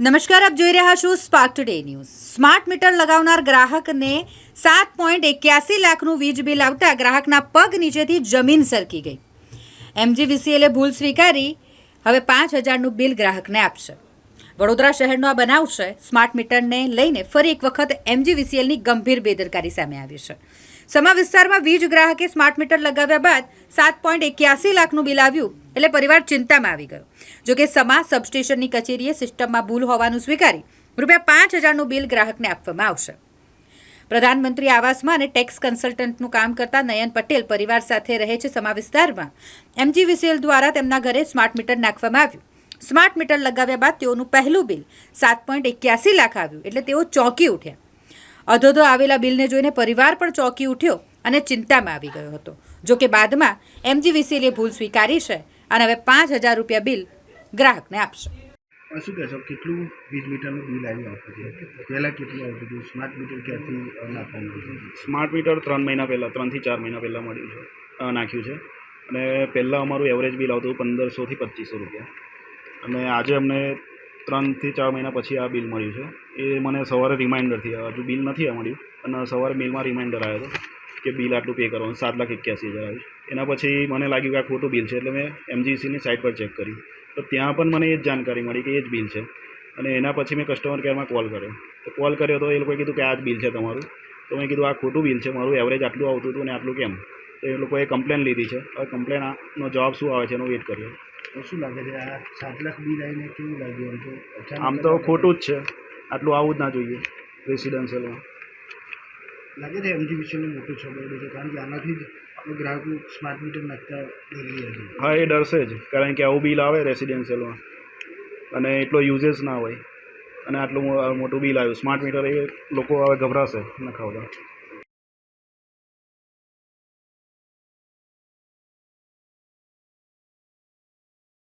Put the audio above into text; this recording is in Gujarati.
નમસ્કાર, આપ જોઈ રહ્યા છો spark today news smart meter લગાવનાર ગ્રાહકને સાત પોઈન્ટ એક્યાસી લાખનું વીજ બિલ આવતા ગ્રાહકના પગ નીચેથી જમીન સરકી ગઈ. એમજીવીસીએલે ભૂલ સ્વીકારી, હવે પાંચ હજારનું બિલ ગ્રાહકને આપશે. વડોદરા શહેરનો આ બનાવ છે. સ્માર્ટ મીટરને લઈને ફરી એક વખત એમજીવીસીએલની ગંભીર બેદરકારી સામે આવી છે. સમા વિસ્તારમાં વીજ ગ્રાહકે સ્માર્ટ મીટર લગાવ્યા બાદ સાત પોઈન્ટ એક્યાસી લાખનું બિલ આવ્યું. એટલે પરિવાર ચિંતામાં આવી ગયો. જોકે સમા સબસ્ટેશનની કચેરીએ સિસ્ટમમાં ભૂલ હોવાનું સ્વીકારી રૂપિયા પાંચ હજારનું બિલ ગ્રાહકને આપવામાં આવશે. પ્રધાનમંત્રી આવાસમાં અને ટેક્સ કન્સલ્ટન્ટનું કામ કરતા નયન પટેલ પરિવાર સાથે રહે છે સમા વિસ્તારમાં. એમજીવીસીએલ દ્વારા તેમના ઘરે સ્માર્ટ મીટર નાખવામાં આવ્યું. સ્માર્ટ મીટર લગાવ્યા બાદ તેઓનું પહેલું બિલ સાત પોઈન્ટ એક્યાસી લાખ આવ્યું, એટલે તેઓ ચોંકી ઉઠ્યા. અધોધો આવેલા બિલને જોઈને પરિવાર પણ ચોંકી ઉઠ્યો અને ચિંતામાં આવી ગયો હતો. જોકે બાદમાં એમજીવીસીએલે ભૂલ સ્વીકારી છે અને હવે પાંચ હજાર રૂપિયા બિલ ગ્રાહકને આપશે. શું કહેશો કેટલું વીજ મીટરનું બિલ આવ્યું આવતું હતું પહેલાં કેટલું આવતું હતું? સ્માર્ટ મીટર આવ્યું હતું? સ્માર્ટ મીટર ત્રણ મહિના પહેલાં ત્રણથી ચાર મહિના પહેલાં મળ્યું છે નાખ્યું છે. અને પહેલાં અમારું એવરેજ બિલ આવતું પંદરસોથી પચીસો રૂપિયા. અને આજે અમને ત્રણથી ચાર મહિના પછી આ બિલ મળ્યું છે. એ મને સવારે રિમાઇન્ડરથી હજુ બિલ નથી મળ્યું અને સવારે બિલમાં રિમાઇન્ડર આવ્યો હતો. કે બિલ આટલું પે કરવાનું સાત લાખ એક્યાસી હજાર આવ્યું એના પછી મને લાગ્યું કે આ ખોટું બિલ છે એટલે મેં એમજીસીની સાઇટ પર ચેક કર્યું તો ત્યાં પણ મને એ જ જાણકારી મળી કે એ જ બિલ છે. અને એના પછી મેં કસ્ટમર કેરમાં કોલ કર્યો. તો કોલ કર્યો તો એ લોકોએ કીધું કે આ જ બિલ છે તમારું. તો મેં કીધું આ ખોટું બિલ છે મારું એવરેજ આટલું આવતું હતું ને આટલું કેમ? તો એ લોકોએ કમ્પ્લેન લીધી છે. હવે કમ્પ્લેનનો જવાબ શું આવે છે એનો વેઇટ કર્યો તો શું લાગે છે આ સાત લાખ બિલ આવીને કેવું લાગ્યું? આમ તો આમ તો ખોટું જ છે. આટલું આવવું જ ના જોઈએ રેસિડેન્શિયલમાં લાગે છે એમજીવીસીનું મોટું છોડાયેલું છે? કારણ કે આનાથી જ ગ્રાહકો સ્માર્ટ મીટર નાખતા ડરી છે. હા, એ ડરશે જ. કારણ કે આવું બિલ આવે રેસિડેન્શિયલમાં અને એટલો યુઝેસ ના હોય. અને આટલું મોટું બિલ આવ્યું. સ્માર્ટ મીટર એ લોકો હવે ગભરાશે નખાવતા.